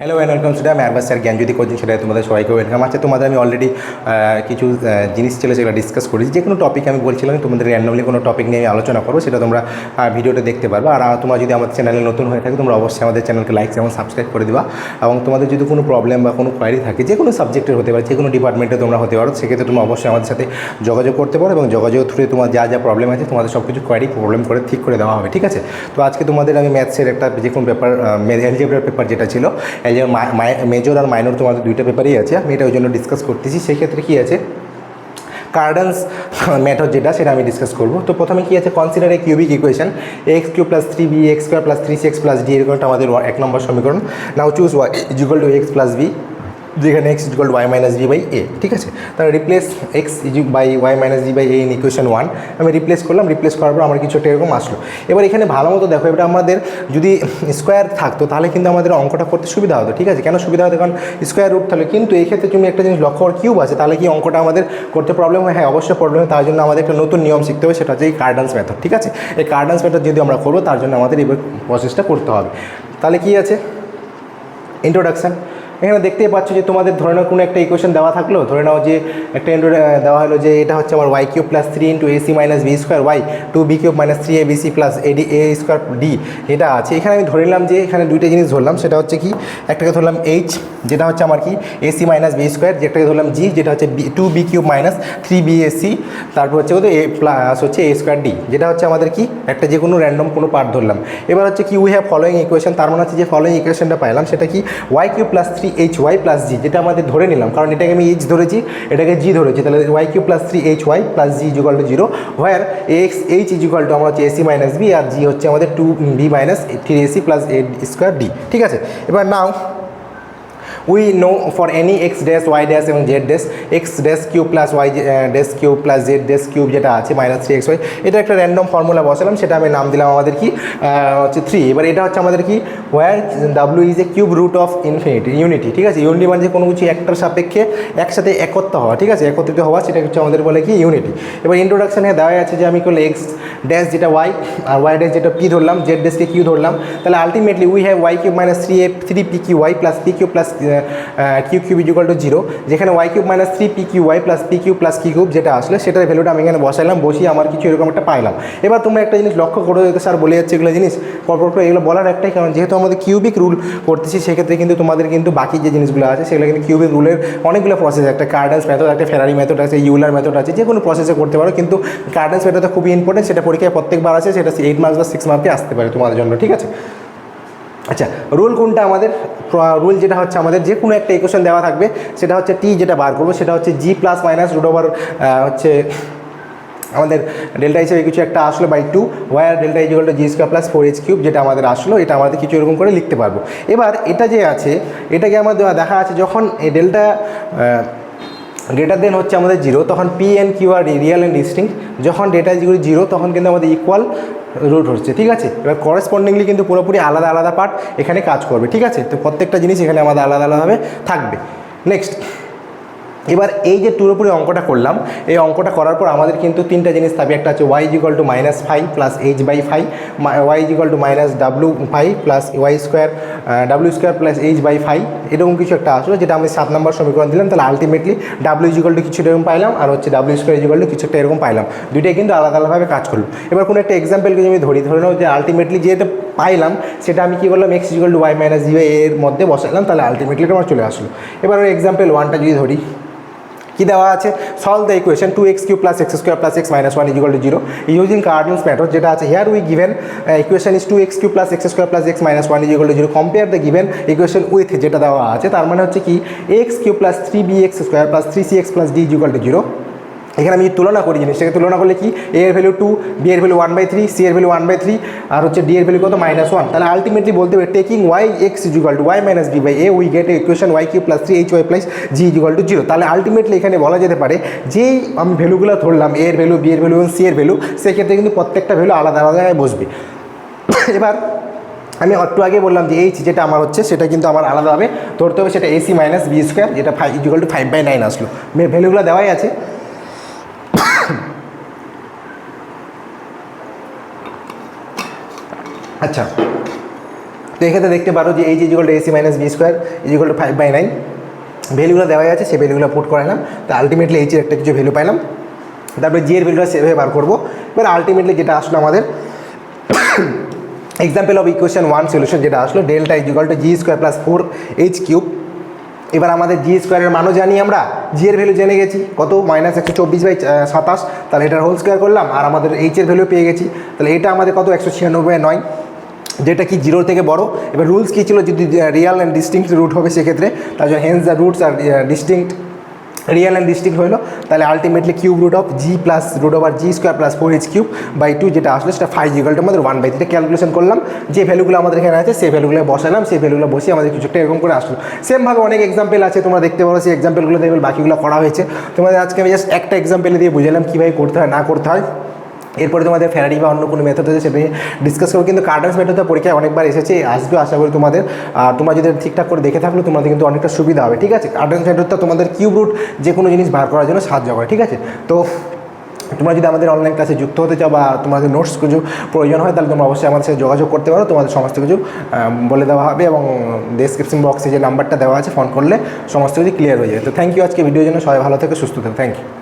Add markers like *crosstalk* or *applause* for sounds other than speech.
Hello and welcome to আমি আরবাস sir জ্ঞান যদি কোচিং সেটা তোমাদের সবাইকে ওয়েলকাম আছে তোমাদের আমি অলরেডি কিছু জিনিস ছিল যেগুলো ডিসকাস করেছি। যে কোনো টপিক আমি বলছিলাম তোমাদের র্যান্ডমলি কোনো টপিক নিয়ে আমি আলোচনা করব সেটা তোমরা আহ, ভিডিওটা দেখতে পারবে। আর তোমরা যদি আমাদের চ্যানেলে নতুন হয়ে থাকে তোমরা অবশ্যই আমাদের চ্যানেলকে লাইক এবং সাবস্ক্রাইব করে দিবা। এবং তোমাদের যদি কোনো প্রবলেম বা কোনো কোয়ারি থাকে যে কোনো সাবজেক্টের হতে পারে যে কোনো ডিপার্টমেন্টে তোমরা হতে পারো সেক্ষেত্রে তোমরা অবশ্যই আমাদের সাথে যোগাযোগ করতে পারো এবং যোগাযোগের থ্রুয়ে তোমার যা যা প্রবলেম আছে তোমাদের সব কিছু কোয়ারি প্রবলেম করে ঠিক করে দেওয়া হবে ঠিক আছে? তো আজকে তোমাদের আমি ম্যাথসের একটা যে কোনো পেপার এলজেব্রার পেপার যেটা ছিল মেজর আর মাইনর তোমাদের দুইটা পেপারই আছে, আমি এটা ওই জন্য ডিসকাস করতেছি। সেক্ষেত্রে কী আছে? কার্ডেন্স মেথড *laughs* যেটা, সেটা আমি ডিসকাস করব। তো প্রথমে কী আছে? Consider a cubic equation x cube plus three b x square plus three six plus d এরকম একটা আমাদের এক নম্বর সমীকরণ। Now choose y equal to x plus b যেখানে x equal to y minus b by a ঠিক আছে? তাহলে replace x easy by y minus b by a in equation one আমি রিপ্লেস করলাম রিপ্লেস করার পর আমার কিছু এরকম আসলো। এবার এখানে ভালো মতো দেখো এটা আমাদের যদি স্কোয়ার থাকতো, তাহলে কিন্তু আমাদের অঙ্কটা করতে সুবিধা হতো, ঠিক আছে? কেন সুবিধা হতো? কারণ স্কোয়ার রুট তাহলে কিন্তু এই ক্ষেত্রে তুমি একটা জিনিস লক্ষ্য কিউব আছে, তাহলে কি অঙ্কটা আমাদের করতে প্রবলেম হয়? হ্যাঁ অবশ্যই প্রবলেম হয়, তার জন্য আমাদের একটা নতুন নিয়ম শিখতে হবে, সেটা হচ্ছে এই কার্ডান্স মেথড ঠিক আছে? এই কার্ডান্স মেথড যদি আমরা করব, তার জন্য আমাদের এই প্রসেসটা করতে হবে। তাহলে কি আছে? ইন্ট্রোডাকশান এখানে দেখতেই পাচ্ছ যে তোমাদের ধরে নাও কোনো একটা ইকুয়েশন দেওয়া থাকল। ধরে নাও যে একটা ইন্ট্রো দেওয়া হলো যে এটা হচ্ছে আমার y cube plus three into AC minus b square y two b cube minus three a BC plus AD a square d এটা আছে। এখানে আমি ধরে নিলাম যে এখানে দুইটা জিনিস ধরলাম, সেটা হচ্ছে কি, একটাকে ধরলাম এইচ যেটা হচ্ছে আমার কি এসি মাইনাস বি স্কোয়ার যেটাকে ধরলাম জি যেটা হচ্ছে b two b cube minus three b AC তারপর হচ্ছে কত এ প্লাস হচ্ছে এ স্কোয়ার ডি যেটা হচ্ছে আমাদের কি, একটা যে কোনো র্যান্ডম কোনো পার্ট ধরলাম। এবার হচ্ছে কি উই হ্যাভ ফলোয়িং ইকুয়েশন তার মানে হচ্ছে যে ফলোয়িং ইকুয়েশনটা পাইলাম, সেটা কি y cube plus three h y plus G যেটা আমাদের ধরে নিলাম, কারণ এটাকে আমি এইচ ধরেছি, এটাকে জি ধরেছি, তাহলে y cube plus three h y plus G equal to zero where x h equal to আমরা হচ্ছে এসি মাইনাস বি আর জি হচ্ছে আমাদের two b minus three AC plus a square d ঠিক আছে? এবার now we know for any x dash y dash এবং z dash x dash cube plus y dash cube plus z dash cube যেটা আছে minus three x Y এটা একটা random formula বসালাম, সেটা আমি নাম দিলাম আমাদের কি হচ্ছে থ্রি এবার এটা হচ্ছে আমাদের কি where W is a cube root of infinity unity ঠিক আছে? ইউনিটি মানে যে কোনো কিছু একটার সাপেক্ষে একসাথে একত্র হওয়া, ঠিক আছে? একত্রিত হওয়া সেটা হচ্ছে আমাদের বলে কি ইউনিটি এবার ইন্ট্রোডাকশানে দেওয়া আছে যে আমি করলে এক্স ড্যাশ যেটা ওয়াই আর ওয়াই ড্যাশ যেটা পি ধরলাম জেড ড্যাশকে কিউ ধরলাম, তাহলে ultimately we have y cube minus three a three p q y plus p q plus q cube equal to zero যেখানে y cube minus three p q y plus p q plus কি cube যেটা আসলে সেটার ভ্যালুটা আমি এখানে বসাইলাম, বসিয়ে আমার কিছু এরকম একটা পাইলাম। এবার তোমরা একটা জিনিস লক্ষ্য করো যেতে স্যার বলে যাচ্ছে এগুলো জিনিস, পরপর করে এগুলো বলার একটাই কারণ, যেহেতু আমাদের কিউবিক রুল করতেছি, সেক্ষেত্রে কিন্তু তোমাদের কিন্তু বাকি যে জিনিসগুলো আছে, সেগুলো কিন্তু কিউবিক রুলের অনেকগুলো প্রসেস একটা কার্ডেন্স মেথড একটা ফেরারি মেথড আছে ইউলার মেথড আছে, যে কোনো প্রসেসে করতে পারো, কিন্তু কার্ডেন্স মেথডটা খুবই ইম্পর্টেন্ট সেটা পরীক্ষায় প্রত্যেকবার আছে সেটা এইট মার্কস বা সিক্স মার্কে আসতে পারে তোমাদের জন্য, ঠিক আছে? আচ্ছা রুল কোনটা আমাদের? রুল যেটা হচ্ছে আমাদের যে কোনো একটা ইকুয়েশন দেওয়া থাকবে, সেটা হচ্ছে টি যেটা বার করব, সেটা হচ্ছে G plus minus root over হচ্ছে আমাদের ডেল্টা হিসেবে কিছু একটা আসলো by two where delta equal to G square plus four h cube যেটা আমাদের আসলো, এটা আমাদের কিছু এরকম করে লিখতে পারব। এবার এটা যে আছে, এটাকে আমাদের দেখা আছে যখন এই ডেল্টা গ্রেটার দেন হচ্ছে আমাদের জিরো তখন p and q are real and distinct যখন ডেটা যেগুলি জিরো তখন কিন্তু আমাদের ইকুয়াল রুট হচ্ছে, ঠিক আছে? এবার করেসপন্ডিংলি কিন্তু পুরোপুরি আলাদা আলাদা পার্ট এখানে কাজ করবে, ঠিক আছে? তো প্রত্যেকটা জিনিস এখানে আমাদের আলাদা আলাদাভাবে থাকবে। নেক্সট এবার এই যে পুরোপুরি অঙ্কটা করলাম, এই অঙ্কটা করার পর আমাদের কিন্তু তিনটা জিনিস থাকবে। একটা হচ্ছে y equal two minus five plus H by five y equal two minus W five plus y square W square plus H by five এরকম কিছু একটা আসলো, যেটা আমি সাত নম্বর সমীকরণ দিলাম। তাহলে আলটিমেটলি ডাব্লু ইজিকাল টু কিছু এরকম পাইলাম আর হচ্ছে ডাব্লু স্কোয়ার ইজিকাল টু কিছু একটা এরকম পাইলাম। দুইটাই কিন্তু আলাদা আলাদাভাবে কাজ করল। এবার কোনো একটা এক্সাম্পলকে যদি আমি ধরি, ধরে নাও যে আলটিমেটলি যেটা পাইলাম, সেটা আমি কী করলাম? X equal to y minus G এর মধ্যে বসালাম তাহলে আলটিমেটলি আমার চলে আসলো। এবার ওই এক্সাম্পল ওয়ানটা যদি ধরি। কি দেওয়া আছে? Solve the equation two x cube plus x square plus x minus one equal to zero using Cardan's method যেটা আছে here we given equation is two x cube plus x square plus x minus one equal to zero compare the given equation with যেটা দেওয়া আছে, তার মানে হচ্ছে কি x cube plus three b x square plus three c x plus d equal to zero এখানে আমি তুলনা করি জিনিস জিনিসটাকে তুলনা করলে কি? এ এর ভ্যালু টু বি এর value one by three c এর ভ্যালু ওয়ান বাই থ্রি আর হচ্ছে ডি এর ভ্যালু কত? মাইনাস ওয়ান তাহলে আলটিমেটলি বলতে হবে taking y x equal to y minus b by a we get equation y cube plus three h y plus G equal to zero তাহলে ultimately এখানে বলা যেতে পারে, যেই আমি ভ্যালুগুলো ধরলাম এ এর ভ্যালু বি এর ভ্যালু এবং সি এর ভ্যালু সেক্ষেত্রে কিন্তু প্রত্যেকটা ভ্যালু আলাদা আলাদা জায়গায় বসবে। *coughs* এবার আমি একটু আগে বললাম যে এইচ যেটা আমার হচ্ছে, সেটা কিন্তু আমার আলাদাভাবে ধরতে হবে, সেটা এসি মাইনাস বি স্কোয়ার যেটা five equal to five by nine আসলো। ভ্যালুগুলো দেওয়াই আছে। আচ্ছা। তো এক্ষেত্রে দেখতে পারো যে এই equal to AC minus b square equal to five by nine ভ্যালুগুলো দেওয়া আছে, সেই ভ্যালুগুলো পুট করালাম। তো আলটিমেটলি এইচের একটা কিছু ভ্যালু পাইলাম। তারপরে জি এর ভ্যালুটা সেভাবে বার করব। এবার আলটিমেটলি যেটা আসলো আমাদের example of equation one solution যেটা আসলো delta equal to G square plus four h cube এবার আমাদের জি স্কোয়ারের মানও জানি আমরা। জি এর ভ্যালু জেনে গেছি। কত? মাইনাস একশো চব্বিশ বাই সাতাশ। তাহলে এটার হোল স্কোয়ার করলাম। আর আমাদের এইচের ভ্যালু পেয়ে গেছি। তাহলে এটা আমাদের কত? একশো ছিয়ানব্বই নয় যেটা কি জিরোর থেকে বড়। এবার রুলস কী ছিল? যদি রিয়াল অ্যান্ড ডিস্টিংক্ট রুট হবে সেক্ষেত্রে, তার জন্য hence the roots are distinct real and distinct হলো তাহলে ultimately cube root of G plus root over G square plus four h cube by two যেটা আসলো, সেটা ফাইভ জিগালটা আমাদের ওয়ান বাই থ্রিটা ক্যালকুলেশন করলাম। যে ভ্যালুগুলো আমাদের এখানে আছে, সেই ভ্যালুগুলো বসালাম, সেই ভ্যালুগুলো বসিয়ে আমাদের কিছু একটা এরকম করে আসলো। সেমভাবে অনেক এক্সাম্পল আছে, তোমরা দেখতে পারো সেই এক্সাম্পলগুলো দেখবে বাকিগুলো করা হয়েছে। তোমাদের আজকে আমি জাস্ট একটা এক্সাম্পল দিয়ে বুঝালাম কীভাবে করতে হয়, না করতে হয়। এরপরে তোমাদের ফ্যারাডি বা অন্য কোনো মেথড আছে, সেটা ডিসকাস করব। কিন্তু কার্ডেন্স মেথডটা পরীক্ষায় অনেকবার এসেছে, আসবে আশা করি তোমাদের। তোমরা যদি ঠিকঠাক করে দেখে থাকলে তোমাদের কিন্তু অনেকটা সুবিধা হবে, ঠিক আছে? কার্ডেন্স মেথডটা তোমাদের কিউব রুট যে কোনো জিনিস বার করার জন্য সাহায্য করে, ঠিক আছে? তো তোমরা যদি আমাদের অনলাইন ক্লাসে যুক্ত হতে চাও বা তোমাদের নোটস কিছু প্রয়োজন হয়, তাহলে তোমরা অবশ্যই আমাদের সাথে যোগাযোগ করতে পারো। তোমাদের সমস্ত কিছু বলে দেওয়া হবে এবং ডেসক্রিপশন বক্সে যে নাম্বারটা দেওয়া আছে ফোন করলে সমস্ত কিছু ক্লিয়ার হয়ে যাবে। তো থ্যাংক ইউ আজকে ভিডিওর জন্য। সবাই ভালো থেকে, সুস্থ থাকো। Thank you